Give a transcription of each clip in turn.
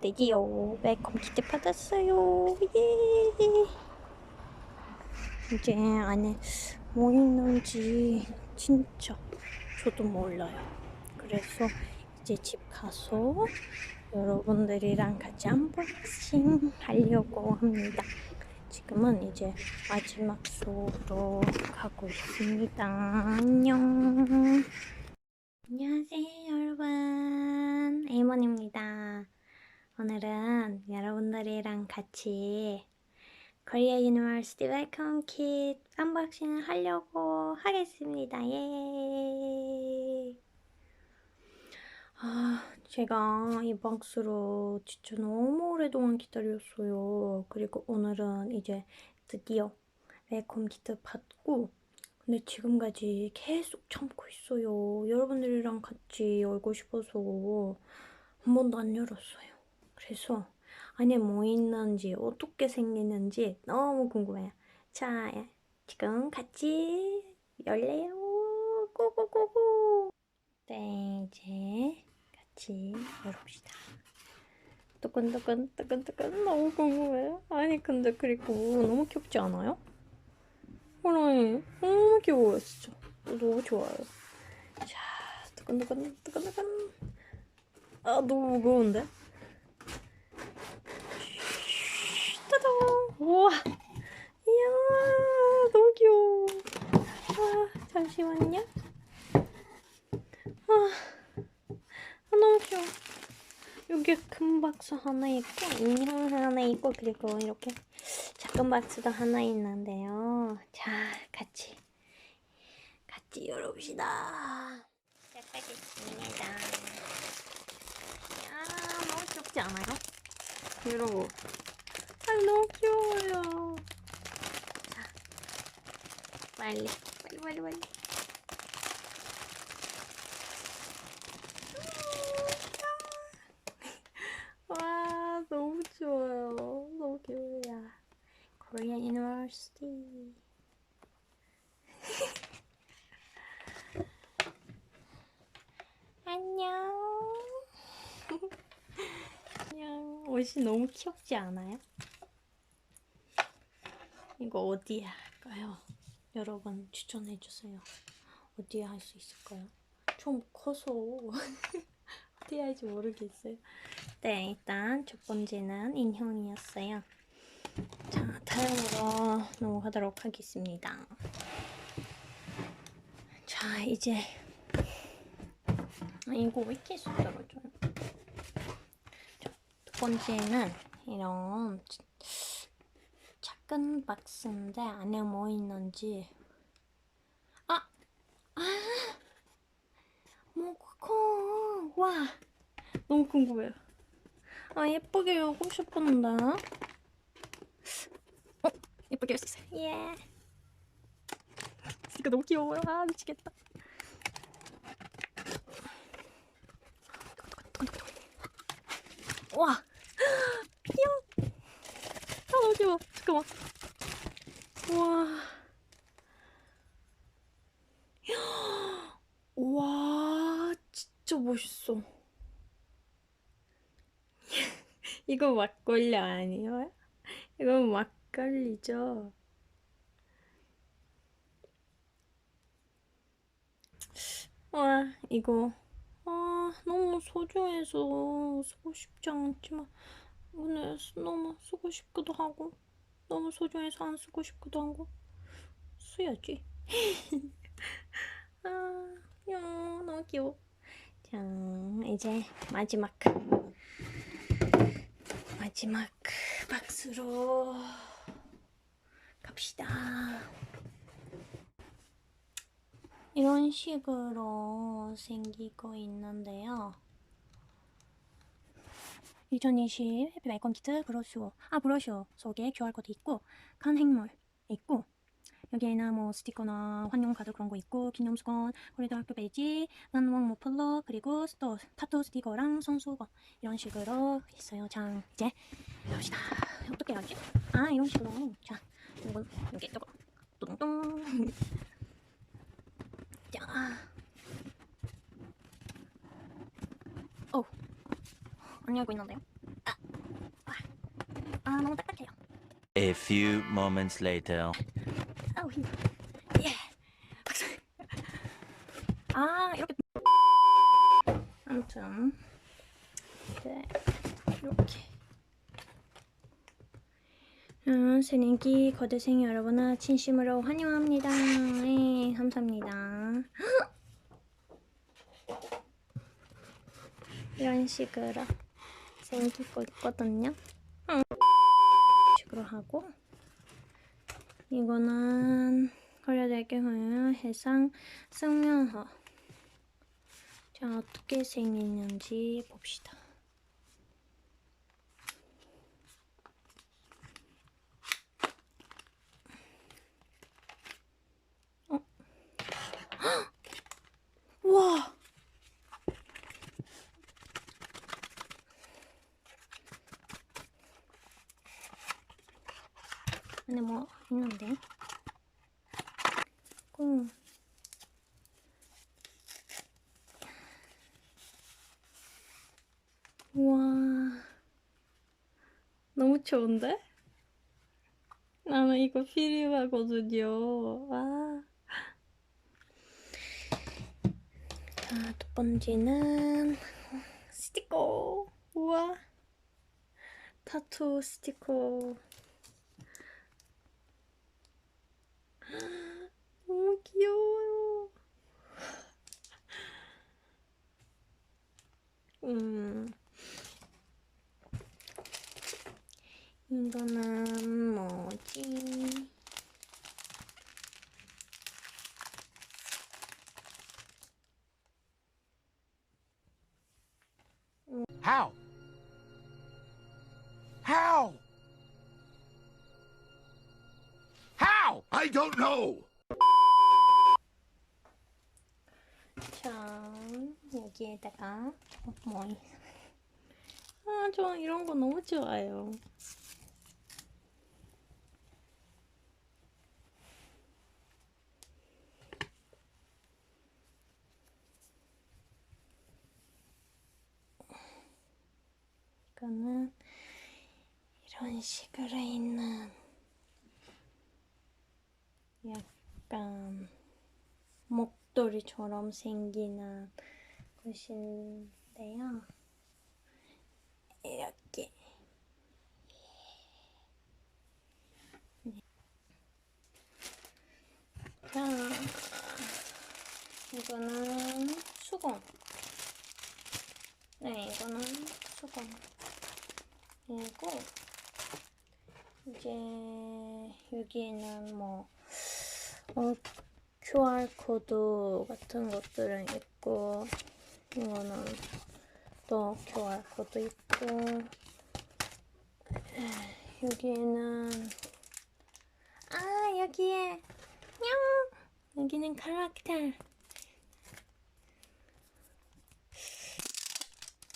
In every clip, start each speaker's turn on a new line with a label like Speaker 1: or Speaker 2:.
Speaker 1: 드디어 웰컴 키트 받았어요. 예. 이제 안에 뭐 있는지 진짜 저도 몰라요. 그래서 이제 집 가서 여러분들이랑 같이 언박싱 하려고 합니다. 지금은 이제 마지막 수업으로 가고 있습니다. 안녕. 안녕하세요, 여러분. 에이몬입니다. 오늘은 여러분들이랑 같이 코리아 유니버시티 웰컴 킷 언박싱을 하려고 하겠습니다. 예. 아, 제가 이 박스로 진짜 너무 오랫동안 기다렸어요. 그리고 오늘은 이제 드디어 웰컴 키트 받고 근데 지금까지 계속 참고 있어요. 여러분들이랑 같이 열고 싶어서 한 번도 안 열었어요. 그래서 안에 뭐 있는지 어떻게 생기는지 너무 궁금해요. 자, 지금 같이 열래요. 고고고고. 네, 이제 같이 열읍시다. 뜨끈뜨끈 뜨끈뜨끈 너무 궁금해요. 아니 근데 그리고 너무 귀엽지 않아요? 호랑이 너무 귀여워요 진짜 너무 좋아요 자 뜨끈뜨끈 뜨끈뜨끈 아 너무 무거운데 따단 우와 이야 너무 귀여워 아 잠시만요 아, 아 너무 귀여워 여기 큰 박스 하나 있고 인형 하나 있고 그리고 이렇게 작은 박스도 하나 있는데요. 자, 같이 같이 열어봅시다. 시작하겠습니다. 야, 너무 귀엽지 않아요? 여러분, 아 너무 귀여워요. 자, 빨리, 빨리, 빨리, 빨리. 와, 너무 좋아요. 너무 귀여워요. University. 안녕. 안녕. 옷이 너무 귀엽지 않아요? 이거 어디에 할까요? 여러분 추천해 주세요. 어디에 할 수 있을까요? 좀 커서 어디에 할지 모르겠어요. 네, 일단 첫 번째는 인형이었어요. 자, 다음으로 넘어가도록 하겠습니다. 자, 이제 아, 이거 왜 이렇게 쏙 떨어져요? 자, 두 번째는 이런 작은 박스인데 안에 뭐 있는지 아! 아! 뭐커 와! 너무 궁금해요. 아, 예쁘게 싶은데. 어, 예쁘게 할 수 있어요. 예. 이거 너무 귀여워요. 아, 미치겠다. 와, 귀여워. 아, 너무 귀여워. 잠깐만. 와. 와, 진짜 멋있어. 이거 막걸리 아니에요? 이건 막 걸리죠. 와, 이거 아, 너무 소중해서 쓰고 싶지 않지만 오늘 너무 쓰고 싶기도 하고 너무 소중해서 안 쓰고 싶기도 하고 써야지. 아, 야, 너무 귀여워. 자, 이제 마지막 마지막 박스로 갑시다. 이런 식으로 생기고 있는데요. 2020 해피 웰컴 키트 브로슈어. 아, 브로슈어 속에 QR코드 있고, 간 행물 있고, 여기에는 뭐 스티커나 환영 카드 그런 거 있고, 기념수건, 코리도 학교 베이지, 난왕 모플러, 그리고 스토, 타투 스티커랑 손수건. 이런 식으로 있어요. 자, 이제 해봅시다. 어떻게 하지? 아, 이런 식으로. 자, 이건 여기 이거 뚱뚱. 자, 어, 안 열고 있는데요? 아, 아 너무 딱딱해요.
Speaker 2: A few moments later.
Speaker 1: 아우 힘. 예. 박수. 아 이렇게. 아무튼 네 이렇게. 음, 새내기 거대생 여러분을 진심으로 환영합니다. 네, 감사합니다. 이런 식으로 생기고 있거든요. 음. 식으로 하고 이거는 거려대교회 해상 성면허 자 어떻게 생겼는지 봅시다 어? 헉! 우와 안에 뭐 있는데? กุ้. 우와. 너무 좋은데? 나는 이거 필요하거든요. 와. 자, 두 번째는 스티커. 우와. 타투 스티커. 너무 귀여워요. 음. 이거는 뭐지?
Speaker 3: How? How? How? I don't know.
Speaker 1: 자, 여기에다가 뭐 아, 저 이런 거 너무 좋아요. 이거는 이런 식으로 있는 약간 목도리처럼 생기는 것인데요. 이렇게 네. 자, 이거는 수건. 네, 이거는 수건. 그리고 이제 여기에는 뭐 어, QR 코드 같은 것들은 있고 이거는 또 QR 코드 있고 여기에는 아 여기에 냥! 여기는 캐릭터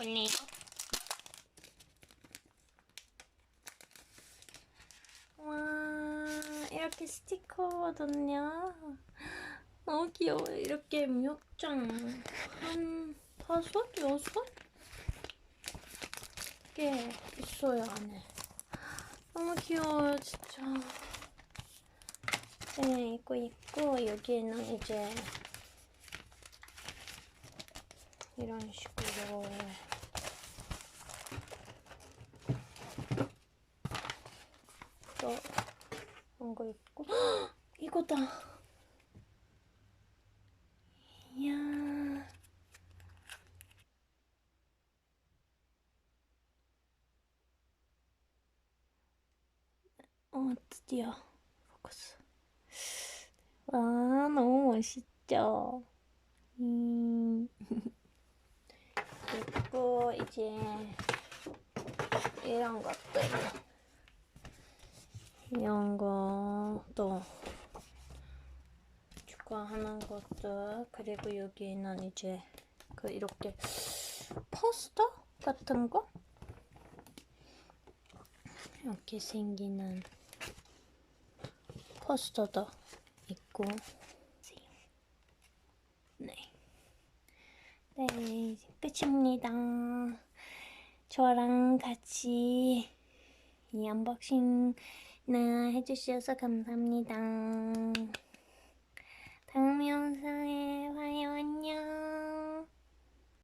Speaker 1: 올리고 와 이렇게 스티커거든요. 너무 귀여워요. 이렇게 몇장한 다섯 여섯 개 있어요 안에. 너무 귀여워요 진짜. 네 있고 있고 여기에는 이제 이런 식으로. 또 그런 거 있고. 헉! 이거다. 이야. 어 드디어 포커스. 와 너무 멋있죠? 음. 그리고 이제 이런 것들 이런 거또 추가하는 것들 그리고 여기는 이제 그 이렇게 포스터 같은 거 이렇게 생기는 포스터도 있고 네. 네, 끝입니다. 저랑 같이 이 언박싱 네, 해주셔서 감사합니다. 다음 영상에 봐요. 안녕.